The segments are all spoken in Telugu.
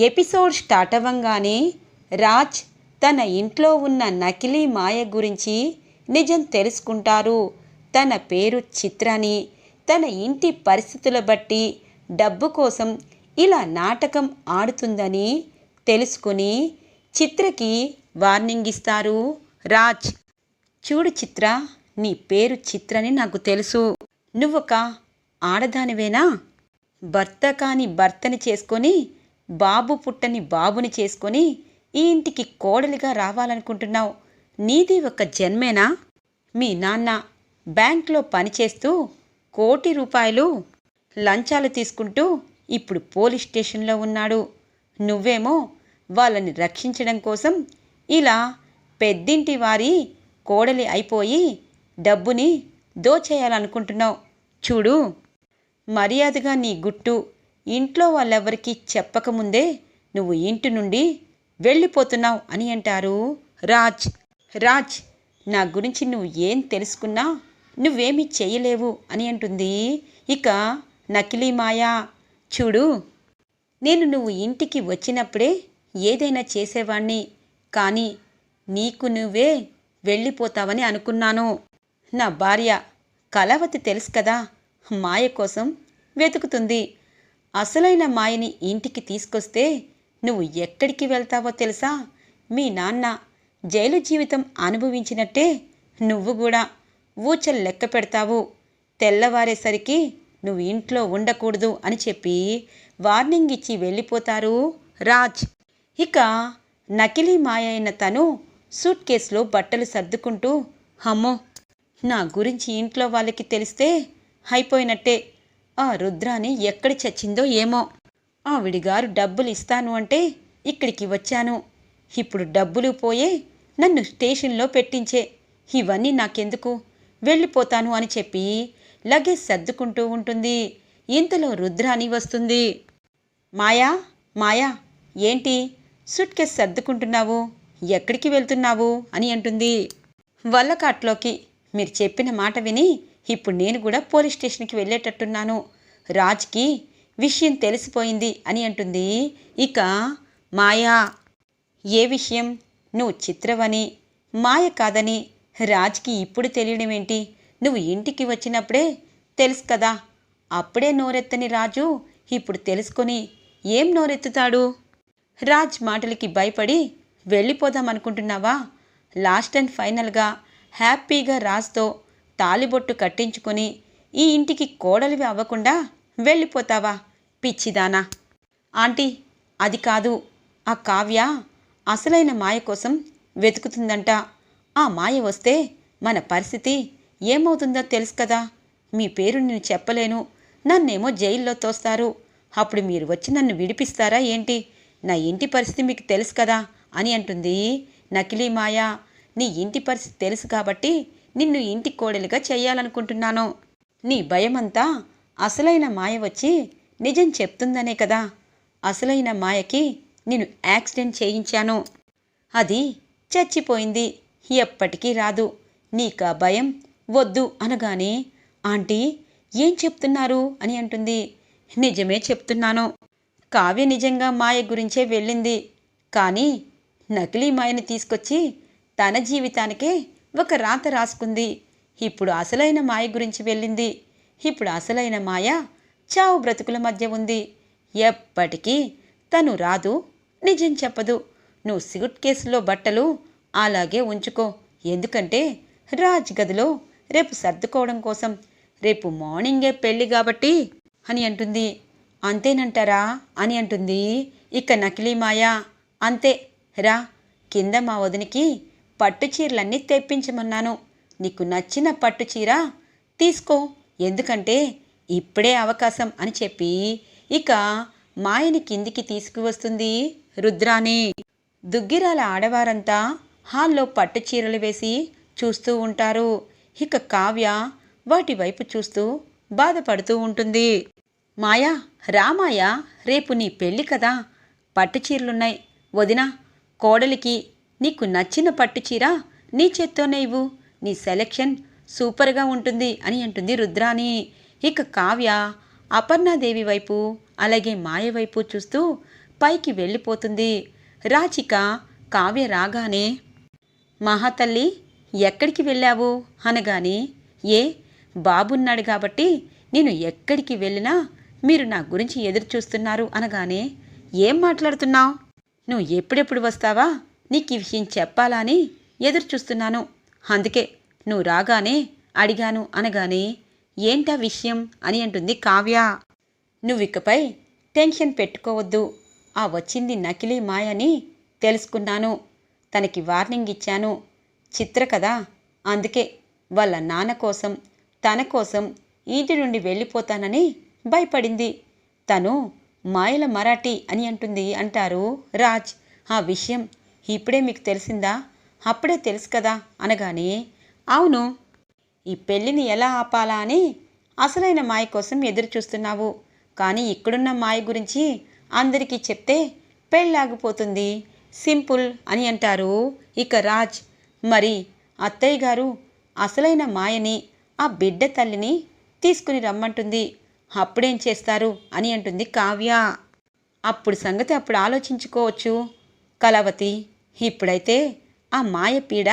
ఎపిసోడ్ స్టార్ట్ అవ్వంగానే రాజ్ తన ఇంట్లో ఉన్న నకిలీ మాయ గురించి నిజం తెలుసుకుంటారు. తన పేరు చిత్రని. తన ఇంటి పరిస్థితుల బట్టి డబ్బు కోసం ఇలా నాటకం ఆడుతుందని తెలుసుకుని చిత్రకి వార్నింగ్ ఇస్తారు రాజ్. చూడు చిత్ర నీ పేరు చిత్రని నాకు తెలుసు. నువ్వొక ఆడదానివేనా? భర్త కాని భర్తని చేసుకొని బాబు పుట్టని బాబుని చేసుకొని ఈ ఇంటికి కోడలిగా రావాలనుకుంటున్నావు. నీది ఒక జన్మేనా? మీ నాన్న బ్యాంక్లో పనిచేస్తూ కోటి రూపాయలు లంచాలు తీసుకుంటూ ఇప్పుడు పోలీస్ స్టేషన్లో ఉన్నాడు. నువ్వేమో వాళ్ళని రక్షించడం కోసం ఇలా పెద్దింటి వారి కోడలి అయిపోయి డబ్బుని దోచేయాలనుకుంటున్నావు. చూడు మర్యాదగా నీ గుట్టు ఇంట్లో వాళ్ళెవరికీ చెప్పకముందే నువ్వు ఇంటి నుండి వెళ్ళిపోతున్నావు అని అంటారు రాజ్. రాజ్ నా గురించి నువ్వు ఏం తెలుసుకున్నా నువ్వేమీ చేయలేవు అని అంటుంది. ఇక నకిలీ మాయా చూడు నేను నువ్వు ఇంటికి వచ్చినప్పుడే ఏదైనా చేసేవాణ్ణి కానీ నీకు నువ్వే వెళ్ళిపోతావని అనుకున్నాను. నా భార్య కలవతి తెలుసు కదా మాయ కోసం వెతుకుతుంది. అసలైన మాయని ఇంటికి తీసుకొస్తే నువ్వు ఎక్కడికి వెళ్తావో తెలుసా? మీ నాన్న జైలు జీవితం అనుభవించినట్టే నువ్వు కూడా ఊచలు లెక్క పెడతావు. తెల్లవారేసరికి నువ్వు ఇంట్లో ఉండకూడదు అని చెప్పి వార్నింగ్ ఇచ్చి వెళ్ళిపోతారు రాజ్. ఇక నకిలీ మాయ అయిన తను సూట్ కేసులో బట్టలు సర్దుకుంటూ అమ్మో నా గురించి ఇంట్లో వాళ్ళకి తెలిస్తే అయిపోయినట్టే. ఆ రుద్రాని ఎక్కడి చచ్చిందో ఏమో. ఆవిడిగారు డబ్బులు ఇస్తాను అంటే ఇక్కడికి వచ్చాను. ఇప్పుడు డబ్బులు పోయే నన్ను స్టేషన్లో పెట్టించే. ఇవన్నీ నాకెందుకు? వెళ్ళిపోతాను అని చెప్పి లగేజ్ సర్దుకుంటూ ఉంటుంది. ఇంతలో రుద్రాని వస్తుంది. మాయా మాయా ఏంటి? సూట్ కేస్ సర్దుకుంటున్నావు? ఎక్కడికి వెళ్తున్నావు? అని అంటుంది. వల్లకాట్లోకి. మీరు చెప్పిన మాట విని ఇప్పుడు నేను కూడా పోలీస్ స్టేషన్కి వెళ్ళేటట్టున్నాను. రాజ్కి విషయం తెలిసిపోయింది అని అంటుంది. ఇక మాయా ఏ విషయం? నువ్వు చిత్రవని మాయ కాదని రాజ్కి ఇప్పుడు తెలియడం ఏంటి? నువ్వు ఇంటికి వచ్చినప్పుడే తెలుసు కదా. అప్పుడే నోరెత్తని రాజు ఇప్పుడు తెలుసుకొని ఏం నోరెత్తుతాడు? రాజ్ మాటలకి భయపడి వెళ్ళిపోదాం అనుకుంటున్నావా? లాస్ట్ అండ్ ఫైనల్గా హ్యాపీగా రాజ్తో తాలిబొట్టు కట్టించుకొని ఈ ఇంటికి కోడలివి అవ్వకుండా వెళ్ళిపోతావా పిచ్చిదానా? ఆంటీ అది కాదు. ఆ కావ్య అసలైన మాయ కోసం వెతుకుతుందంట. ఆ మాయ వస్తే మన పరిస్థితి ఏమవుతుందో తెలుసు కదా. మీ పేరు నేను చెప్పలేను. నన్నేమో జైల్లో తోస్తారు. అప్పుడు మీరు వచ్చి నన్ను విడిపిస్తారా ఏంటి? నా ఇంటి పరిస్థితి మీకు తెలుసు కదా అని అంటుంది నకిలీ మాయ. నీ ఇంటి పరిస్థితి తెలుసు కాబట్టి నిన్ను ఇంటి కోడలుగా చేయాలనుకుంటున్నాను. నీ భయమంతా అసలైన మాయ వచ్చి నిజం చెప్తుందనే కదా. అసలైన మాయకి నేను యాక్సిడెంట్ చేయించాను. అది చచ్చిపోయింది. ఎప్పటికీ రాదు. నీకా భయం వద్దు అనగానే ఆంటీ ఏం చెప్తున్నారు అని అంటుంది. నిజమే చెప్తున్నాను. కావ్య నిజంగా మాయ గురించే వెళ్ళింది. కానీ నకిలీ మాయని తీసుకొచ్చి తన జీవితానికే ఒక రాత రాసుకుంది. ఇప్పుడు అసలైన మాయ గురించి వెళ్ళింది. ఇప్పుడు అసలైన మాయ చావు బ్రతుకుల మధ్య ఉంది. ఎప్పటికీ తను రాదు నిజం చెప్పదు. నువ్వు సిగుట్ కేసులో బట్టలు అలాగే ఉంచుకో. ఎందుకంటే రాజ్ గదిలో రేపు సర్దుకోవడం కోసం రేపు మార్నింగే పెళ్ళి కాబట్టి అని అంటుంది. అంతేనంటారా? అని అంటుంది. ఇక నకిలీ మాయ. అంతే. రా కింద మా వదినికి పట్టు చీరలన్నీ తెప్పించమన్నాను. నీకు నచ్చిన పట్టు చీర తీసుకో ఎందుకంటే ఇప్పుడే అవకాశం అని చెప్పి. ఇక మాయని కిందికి తీసుకువస్తుంది రుద్రాని దుగ్గిరాల ఆడవారంతా హాల్లో పట్టు చీరలు వేసి చూస్తూ ఉంటారు. ఇక కావ్య వాటి వైపు చూస్తూ బాధపడుతూ ఉంటుంది. మాయా రామాయ రేపు నీ పెళ్ళి కదా. పట్టు చీరలున్నాయి. వదినా కోడలికి నీకు నచ్చిన పట్టు చీర నీ చేత్తోనే ఇవ్వు నీ సెలెక్షన్ సూపర్గా ఉంటుంది అని అంటుంది రుద్రాని ఇక కావ్య అపర్ణాదేవి వైపు అలాగే మాయ వైపు చూస్తూ పైకి వెళ్ళిపోతుంది. రాచిక కావ్య రాగానే మహాతల్లి ఎక్కడికి వెళ్ళావు? అనగానే ఏ బాబున్నాడు కాబట్టి నేను ఎక్కడికి వెళ్ళినా మీరు నా గురించి ఎదురు చూస్తున్నారు అనగానే ఏం మాట్లాడుతున్నావు? నువ్వు ఎప్పుడెప్పుడు వస్తావా? నీకు ఈ విషయం చెప్పాలా అని ఎదురు చూస్తున్నాను అందుకే నువ్వు రాగానే అడిగాను అనగానే ఏంటా విషయం? అని అంటుంది కావ్య. నువ్వికపై టెన్షన్ పెట్టుకోవద్దు. ఆ వచ్చింది నకిలీ మాయని తెలుసుకున్నాను. తనకి వార్నింగ్ ఇచ్చాను. చిత్ర కదా. అందుకే వాళ్ళ నాన్న కోసం తన కోసం ఇంటి నుండి వెళ్ళిపోతానని భయపడింది. తను మాయల మరాఠీ అని అంటుంది అంటారు రాజ్. ఆ విషయం ఇప్పుడే మీకు తెలిసిందా? అప్పుడే తెలుసు కదా? అనగానే అవును. ఈ పెళ్ళిని ఎలా ఆపాలా అని అసలైన మాయ కోసం ఎదురు చూస్తున్నావు కానీ ఇక్కడున్న మాయ గురించి అందరికీ చెప్తే పెళ్ళాగిపోతుంది. సింపుల్ అని అంటారు ఇక రాజ్. మరి అత్తయ్య గారు అసలైన మాయని ఆ బిడ్డ తల్లిని తీసుకుని రమ్మంటుంది. అప్పుడేం చేస్తారు అని అంటుంది కావ్య. అప్పుడు సంగతి అప్పుడు ఆలోచించుకోవచ్చు. కలవతి ఇప్పుడైతే ఆ మాయ పీడ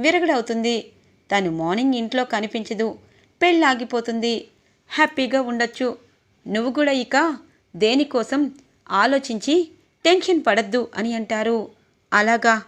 విరగడవుతుంది. తను మార్నింగ్ ఇంట్లో కనిపించదు. పెళ్ళాగిపోతుంది. హ్యాపీగా ఉండొచ్చు. నువ్వు కూడా ఇక దేనికోసం ఆలోచించి టెన్షన్ పడద్దు అని అంటారు. అలాగా?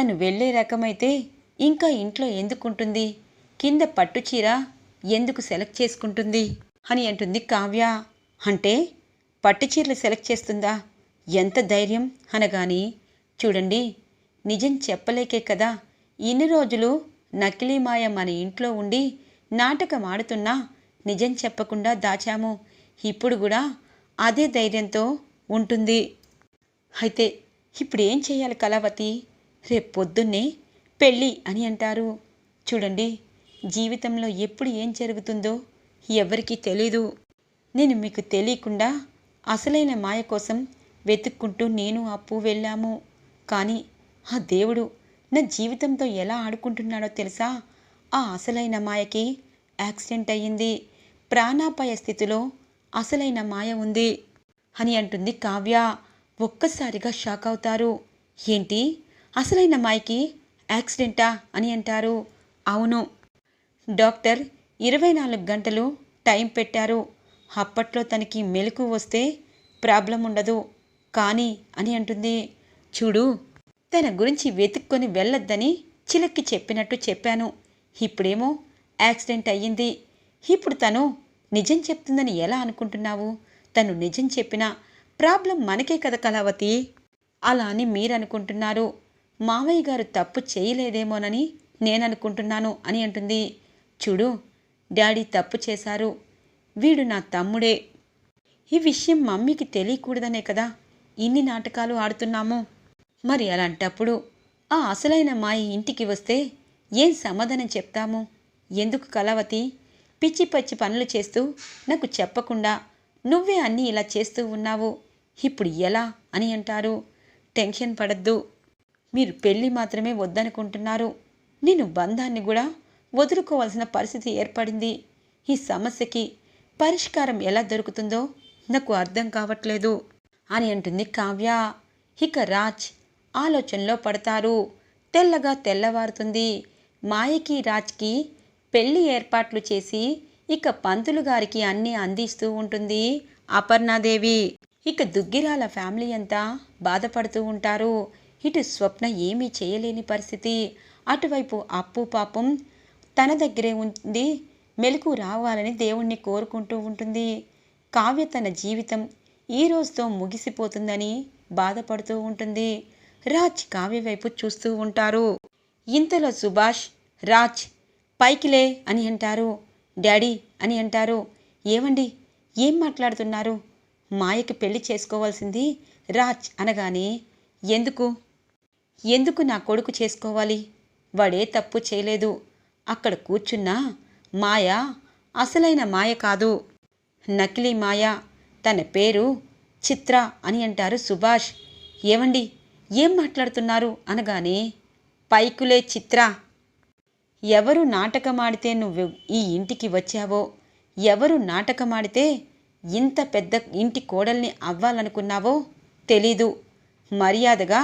తను వెళ్ళే రకమైతే ఇంకా ఇంట్లో ఎందుకుంటుంది? కింద పట్టుచీర ఎందుకు సెలెక్ట్ చేసుకుంటుంది? అని అంటుంది కావ్య. అంటే పట్టుచీరలు సెలెక్ట్ చేస్తుందా? ఎంత ధైర్యం అనగాని చూడండి నిజం చెప్పలేకే కదా. ఇన్ని రోజులు నకిలీ మాయ మన ఇంట్లో ఉండి నాటకం ఆడుతున్నా నిజం చెప్పకుండా దాచాము. ఇప్పుడు కూడా అదే ధైర్యంతో ఉంటుంది. అయితే ఇప్పుడు ఏం చేయాలి కళావతి? రేపు పొద్దున్నే పెళ్ళి అని అంటారు. చూడండి జీవితంలో ఎప్పుడు ఏం జరుగుతుందో ఎవరికీ తెలీదు. నేను మీకు తెలియకుండా అసలైన మాయ కోసం వెతుక్కుంటూ నేను అప్పు వెళ్ళాము. కానీ ఆ దేవుడు నా జీవితంతో ఎలా ఆడుకుంటున్నాడో తెలుసా? ఆ అసలైన మాయకి యాక్సిడెంట్ అయ్యింది. ప్రాణాపాయ స్థితిలో అసలైన మాయ ఉంది అని అంటుంది కావ్య. ఒక్కసారిగా షాక్ అవుతారు. ఏంటి? అసలైన మాయకి యాక్సిడెంటా అని అంటారు. అవును. డాక్టర్ ఇరవై నాలుగు గంటలు టైం పెట్టారు. అప్పట్లో తనకి మెలకు వస్తే ప్రాబ్లం ఉండదు. కానీ అని అంటుంది. చూడు తన గురించి వెతుక్కొని వెళ్ళొద్దని చిలక్కి చెప్పినట్టు చెప్పాను. ఇప్పుడేమో యాక్సిడెంట్ అయ్యింది. ఇప్పుడు తను నిజం చెప్తుందని ఎలా అనుకుంటున్నావు? తను నిజం చెప్పినా ప్రాబ్లం మనకే కదా కళావతి? అలా అని మీరనుకుంటున్నారు. మావయ్య గారు తప్పు చేయలేదేమోనని నేననుకుంటున్నాను అని అంటుంది. చూడు డాడీ తప్పు చేశారు. వీడు నా తమ్ముడే. ఈ విషయం మమ్మీకి తెలియకూడదనే కదా. ఇన్ని నాటకాలు ఆడుతున్నాము. మరి అలాంటప్పుడు ఆ అసలైన మాయ ఇంటికి వస్తే ఏం సమాధానం చెప్తాము? ఎందుకు కలవతి పిచ్చి పచ్చి పనులు చేస్తూ నాకు చెప్పకుండా నువ్వే అన్నీ ఇలా చేస్తూ ఉన్నావు. ఇప్పుడు ఎలా? అని అంటారు. టెన్షన్ పడద్దు. మీరు పెళ్ళి మాత్రమే వద్దనుకుంటున్నారు. నేను బంధాన్ని కూడా వదులుకోవాల్సిన పరిస్థితి ఏర్పడింది. ఈ సమస్యకి పరిష్కారం ఎలా దొరుకుతుందో నాకు అర్థం కావట్లేదు. అని అంటుంది కావ్య. ఇక రాజ్ ఆలోచనలో పడతారు. తెల్లగా తెల్లవారుతుంది. మాయకి రాజ్కి పెళ్ళి ఏర్పాట్లు చేసి ఇక పంతులు గారికి అన్నీ అందిస్తూ ఉంటుంది అపర్ణాదేవి. ఇక దుగ్గిరాల ఫ్యామిలీ అంతా బాధపడుతూ ఉంటారు. ఇటు స్వప్న ఏమీ చేయలేని పరిస్థితి. అటువైపు అప్పు పాపం తన దగ్గరే ఉంది. మెలకు రావాలని దేవుణ్ణి కోరుకుంటూ ఉంటుంది. కావ్య తన జీవితం ఈ రోజుతో ముగిసిపోతుందని బాధపడుతూ ఉంటుంది. రాజ్ కావ్య వైపు చూస్తూ ఉంటారు. ఇంతలో సుభాష్ రాజ్ పైకిలే అని అంటారు. డాడీ అని అంటారు. ఏమండి ఏం మాట్లాడుతున్నారు? మాయకి పెళ్ళి చేసుకోవాల్సింది రాజ్ అనగానే ఎందుకు? ఎందుకు నా కొడుకు చేసుకోవాలి? వాడే తప్పు చేయలేదు. అక్కడ కూర్చున్నా మాయ అసలైన మాయ కాదు. నకిలీ మాయ. తన పేరు చిత్ర అని అంటారు సుభాష్. ఏమండి ఏం మాట్లాడుతున్నారు? అనగానే పైకులే చిత్ర ఎవరు నాటకమాడితే నువ్వు ఈ ఇంటికి వచ్చావో? ఎవరు నాటకమాడితే ఇంత పెద్ద ఇంటి కోడల్ని అవ్వాలనుకున్నావో తెలీదు. మర్యాదగా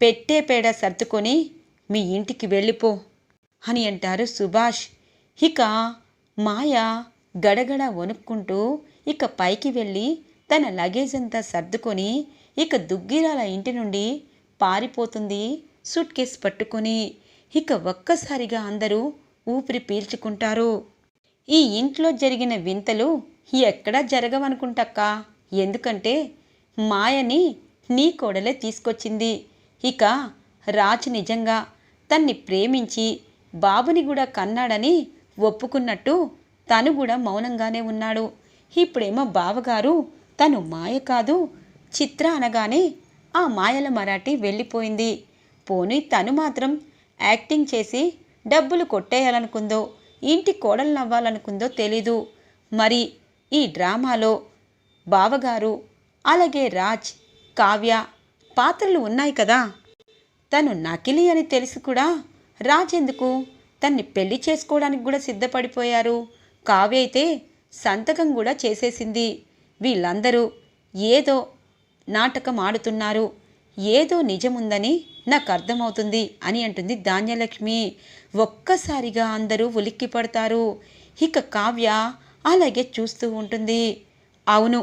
పెట్టే పేడ సర్దుకొని మీ ఇంటికి వెళ్ళిపో అని అంటారు సుభాష్. ఇక మాయ గడగడ వణుక్కుంటూ ఇక పైకి వెళ్ళి తన లగేజ్ అంతా సర్దుకొని ఇక దుగ్గిరాల ఇంటి నుండి పారిపోతుంది. సూట్ కేస్ పట్టుకొని ఇక ఒక్కసారిగా అందరూ ఊపిరి పీల్చుకుంటారు. ఈ ఇంట్లో జరిగిన వింతలు ఎక్కడా జరగవనుకుంటక్క. ఎందుకంటే మాయని నీ కోడలే తీసుకొచ్చింది. ఇక రాజు నిజంగా తన్ని ప్రేమించి బాబుని కూడా కన్నాడని ఒప్పుకున్నట్టు తను కూడా మౌనంగానే ఉన్నాడు. ఇప్పుడేమో బావగారు తను మాయ కాదు చిత్ర అనగానే ఆ మాయల మరాఠీ వెళ్ళిపోయింది. పోనీ తను మాత్రం యాక్టింగ్ చేసి డబ్బులు కొట్టేయాలనుకుందో ఇంటి కోడలు నవ్వాలనుకుందో తెలీదు. మరి ఈ డ్రామాలో బావగారు అలాగే రాజ్ కావ్య పాత్రలు ఉన్నాయి కదా? తను నకిలీ అని తెలిసి కూడా. రాజ్ ఎందుకు? తన్ని పెళ్ళి చేసుకోవడానికి కూడా సిద్ధపడిపోయారు. కావ్య అయితే సంతకం కూడా చేసేసింది. వీళ్ళందరూ ఏదో నాటకం ఆడుతున్నారు. ఏదో నిజముందని నాకు అర్థమవుతుంది అని అంటుంది ధాన్యలక్ష్మి. ఒక్కసారిగా అందరూ ఉలిక్కి పడతారు ఇక కావ్య అలాగే చూస్తూ ఉంటుంది. అవును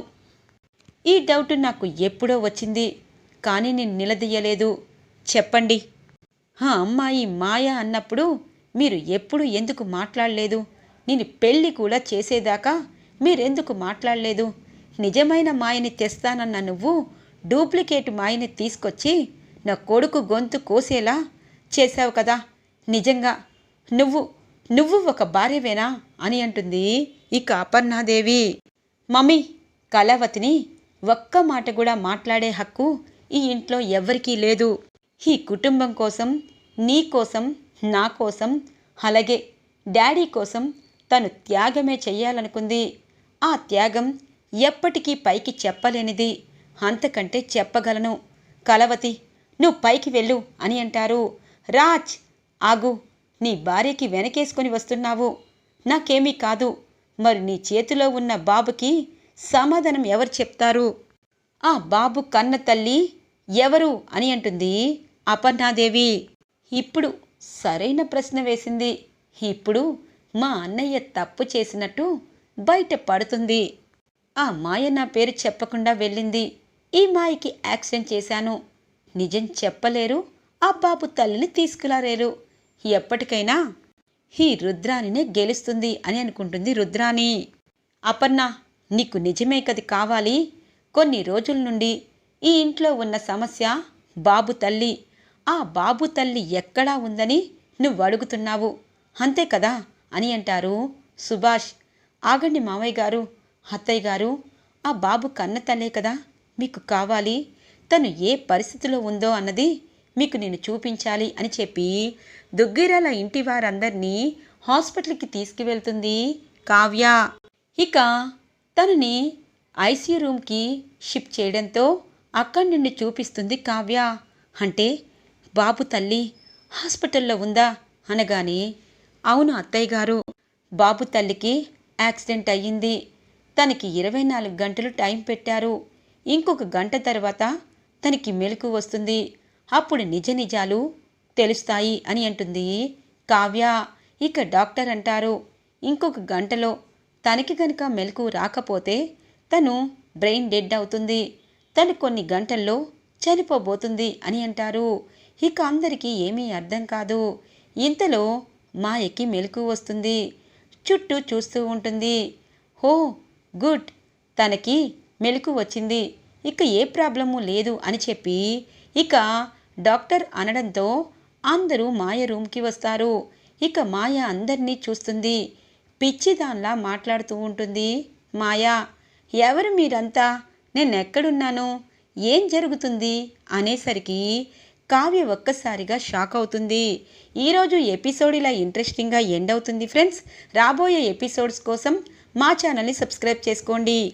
ఈ డౌట్ నాకు ఎప్పుడో వచ్చింది కానీ నేను నిలదీయలేదు. చెప్పండి. ఆ అమ్మాయి మాయ అన్నప్పుడు మీరు ఎప్పుడు ఎందుకు మాట్లాడలేదు? నేను పెళ్ళి కూడా చేసేదాకా మీరెందుకు మాట్లాడలేదు? నిజమైన మాయని తెస్తానన్న నువ్వు డూప్లికేట్ మాయని తీసుకొచ్చి నా కొడుకు గొంతు కోసేలా చేశావు కదా. నిజంగా నువ్వు నువ్వు ఒక భార్యవేనా అని అంటుంది ఇక అపర్ణాదేవి. మమ్మీ కళావతిని ఒక్క మాట కూడా మాట్లాడే హక్కు ఈ ఇంట్లో ఎవ్వరికీ లేదు. ఈ కుటుంబం కోసం నీ కోసం నా కోసం అలాగే డాడీ కోసం తను త్యాగమే చెయ్యాలనుకుంది ఆ త్యాగం ఎప్పటికీ పైకి చెప్పలేనిది. అంతకంటే చెప్పగలను. కలవతి నువ్వు పైకి వెళ్ళు అని అంటారు. రాజ్ ఆగు నీ భార్యకి వెనకేసుకొని వస్తున్నావు. నాకేమీ కాదు. మరి నీ చేతిలో ఉన్న బాబుకి సమాధానం ఎవరు చెప్తారు? ఆ బాబు కన్న తల్లి ఎవరు అని అంటుంది అపర్ణాదేవి. ఇప్పుడు సరైన ప్రశ్న వేసింది. ఇప్పుడు మా అన్నయ్య తప్పు చేసినట్టు బయట పడుతుంది. ఆ మాయ నా పేరు చెప్పకుండా వెళ్ళింది. ఈ మాయకి యాక్సిడెంట్ చేశాను. నిజం చెప్పలేరు. ఆ బాబు తల్లిని తీసుకురాలేరు. ఎప్పటికైనా ఈ రుద్రానినే గెలుస్తుంది అని అనుకుంటుంది రుద్రాని. అపర్ణ నీకు నిజమే కది కావాలి. కొన్ని రోజుల నుండి ఈ ఇంట్లో ఉన్న సమస్య బాబు తల్లి. ఆ బాబు తల్లి ఎక్కడా ఉందని నువ్వు అడుగుతున్నావు. అంతే కదా అని అంటారు సుభాష్. ఆగండి మామయ్య గారు అత్తయ్య గారు. ఆ బాబు కన్న తల్లే కదా. మీకు కావాలి. తను ఏ పరిస్థితిలో ఉందో అన్నది మీకు నేను చూపించాలి అని చెప్పి దుగ్గిరాల ఇంటి వారందరినీ హాస్పిటల్కి తీసుకువెళ్తుంది కావ్య. ఇక తనని ఐసీయూ రూమ్కి షిఫ్ట్ చేయడంతో అక్కడి నుండి చూపిస్తుంది కావ్య. అంటే బాబు తల్లి హాస్పిటల్లో ఉందా? అనగానే అవును అత్తయ్య గారు. బాబు తల్లికి యాక్సిడెంట్ అయ్యింది. తనకి ఇరవై నాలుగు గంటలు టైం పెట్టారు. ఇంకొక గంట తర్వాత తనకి మెలకు వస్తుంది. అప్పుడు నిజ నిజాలు తెలుస్తాయి అని అంటుంది కావ్య. ఇక డాక్టర్ అంటారు ఇంకొక గంటలో తనకి కనుక మెలకు రాకపోతే తను బ్రెయిన్ డెడ్ అవుతుంది. తను కొన్ని గంటల్లో చనిపోబోతుంది అని అంటారు. ఇక అందరికీ ఏమీ అర్థం కాదు. ఇంతలో మాయకి మెలకు వస్తుంది. చుట్టూ చూస్తూ ఉంటుంది. హో గుడ్ తనకి మెలకు వచ్చింది. ఇక ఏ ప్రాబ్లము లేదు అని చెప్పి ఇక డాక్టర్ అనడంతో అందరూ మాయ రూమ్కి వస్తారు. ఇక మాయ అందరినీ చూస్తుంది. పిచ్చిదాన్లా మాట్లాడుతూ ఉంటుంది. మాయా ఎవరు మీరంతా? నేనెక్కడున్నాను? ఏం జరుగుతుంది? అనేసరికి కావ్య ఒక్కసారిగా షాక్ అవుతుంది. ఈరోజు ఎపిసోడ్ ఇలా ఇంట్రెస్టింగ్గా ఎండ్ అవుతుంది ఫ్రెండ్స్. రాబోయే ఎపిసోడ్స్ కోసం మా ఛానల్ని సబ్స్క్రైబ్ చేసుకోండి.